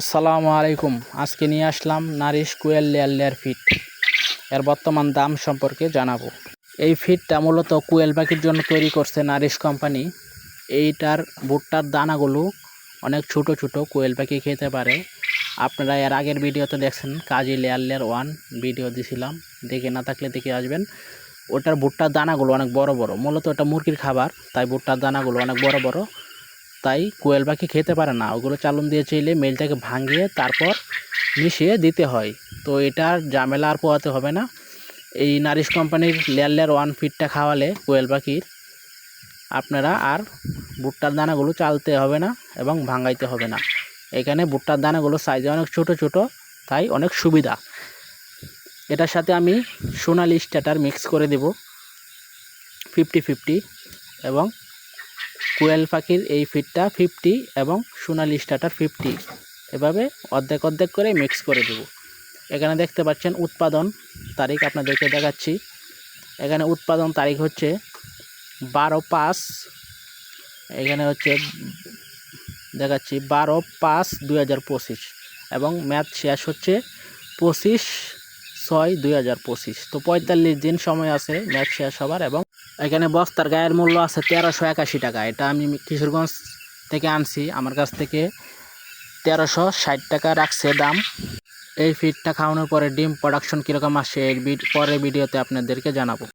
আসসালামু আলাইকুম। আজকে নিয়ে আসলাম Nourish quail layer layer feed. এর বর্তমান দাম সম্পর্কে জানাব। এই ফিটটা মূলত কোয়েল পাখির জন্য তৈরি করছে নারিশ কোম্পানি। এইটার ভুট্টার দানাগুলো অনেক ছোট ছোট কোয়েল পাখি খেতে পারে। আপনারা এর আগের ভিডিওতে দেখছেন Kazi layer layer one video দিছিলাম। দেখে না থাকলে দেখে আসবেন। ওটার ভুট্টার দানাগুলো অনেক বড় বড়। মূলত ওটা মুরগির খাবার, তাই ভুট্টার দানাগুলো অনেক বড় বড়। তাই কোয়েল পাখি খেতে পারে না। ওগুলো চালন দিয়ে চাইলে মেলটাকে ভাঙিয়ে তারপর মিশিয়ে দিতে হয়। তো এটার ঝামেলা আর পোহাতে হবে না। এই নারিশ কোম্পানির লেয়ার লেয়ার ওয়ান ফিটটা খাওয়ালে কোয়েল পাখির আপনারা আর ভুট্টার দানাগুলো চালতে হবে না এবং ভাঙাইতে হবে না। এখানে ভুট্টার দানাগুলো সাইজে অনেক ছোট ছোট, তাই অনেক সুবিধা। এটার সাথে আমি সোনালি স্টার্টার মিক্স করে দেব। ফিফটি ফিফটি এবং কোয়েল পাখির এই ফিটটা ফিফটি এবং সোনালি স্টার্টার ফিফটি এভাবে অর্ধেক অর্ধেক করে মিক্স করে দেব। এখানে দেখতে পাচ্ছেন উৎপাদন তারিখ আপনাদেরকে দেখাচ্ছি। এখানে উৎপাদন তারিখ হচ্ছে বারো পাঁচ। এখানে হচ্ছে দেখাচ্ছি বারো পাঁচ দুই এবং ম্যাথ শেষ হচ্ছে পঁচিশ ছয় দুই হাজার পঁচিশ। তো পঁয়তাল্লিশ দিন সময় আছে ম্যাচ শেষ হবার এবং এখানে বস্তার গায়ের মূল্য আছে তেরোশো একাশি টাকা। এটা আমি কিশোরগঞ্জ থেকে আনছি। আমার কাছ থেকে তেরোশো ষাট টাকা রাখছে দাম। এই ফিডটা খাওয়ানোর পরে ডিম প্রোডাকশন কীরকম আসছে এর পরের ভিডিওতে আপনাদেরকে জানাব।